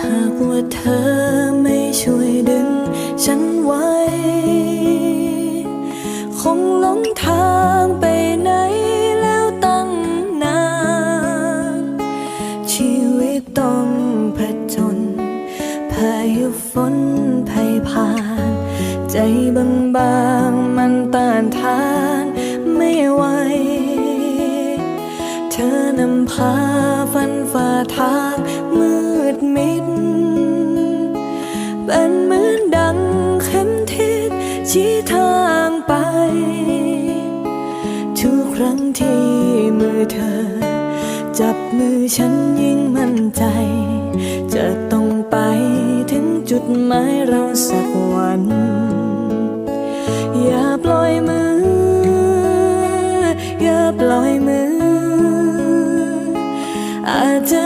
หากว่าเธอไม่ช่วยดึงฉันไว้ คงหลงทางไปไหนแล้วตั้งนาน ชีวิตต้องผจญพายุฝนภัยผ่าน ใจบางบางมันต้านทานไม่ไหว เธอนำพาฟันฝ่าทาง เป็นเหมือนดังเข็มทิศชี้ทางไป ทุกครั้งที่มือเธอ จับมือฉันยิ่งมั่นใจ จะต้องไปถึงจุดหมายเราสักวัน อย่าปล่อยมือ อย่าปล่อยมือ อาจจะ